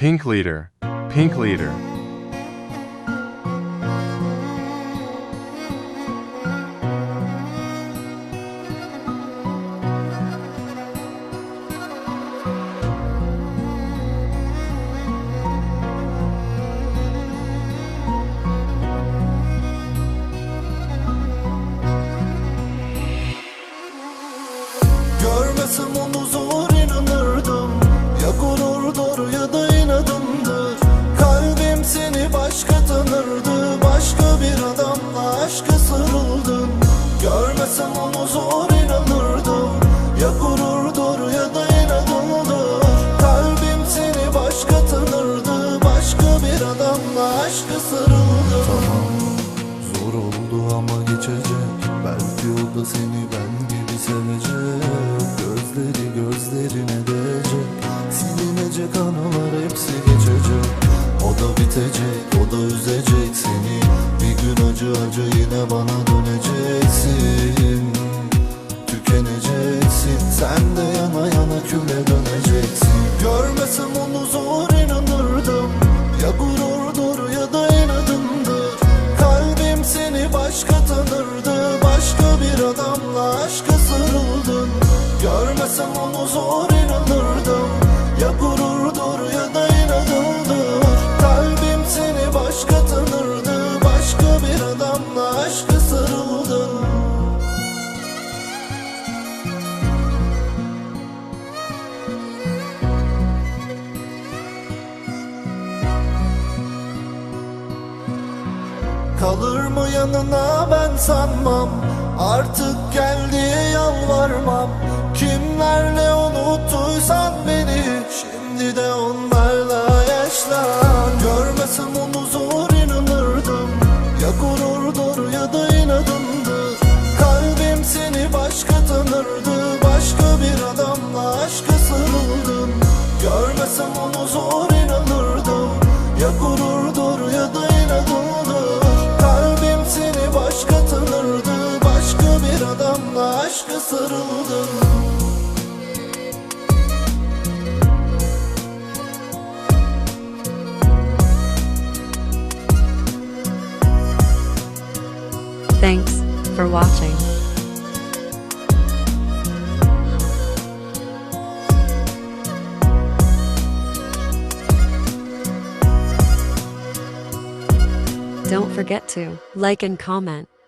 Pink leader. Pink leader. Görmesem onu zor inanırdım Ya gururdur ya da inadımdır Kalbim seni başka tanırdı. Başka bir adamla aşka sarıldı. Tamam Zor oldu ama geçecek. Belki o da seni ben gibi sevecek. Gözleri gözlerine değecek. Silinecek anılar hepsi geçecek. O da bitecek o da üzecek seni. Bir gün acı acı yine bana döneceksin Sen de yana yana küle döneceksin. Görmesem onu zor inanırdım. Ya gururdur ya da inadımdır Kalbim seni başka tanırdı. Başka bir adamla aşka sarıldın. Görmesem onu zor inanırdım. Ya gururdur ya Kalır mı yanına ben sanmam. Artık gel diye yalvarmam. Kimlerle unuttuysan beni Şimdi de onlarla yaşlan. Görmesem onu zor inanırdım Ya gururdur ya da inadımdır. Kalbim seni başka tanırdı aşka sarıldın Thanks for watching. Don't forget to like and comment.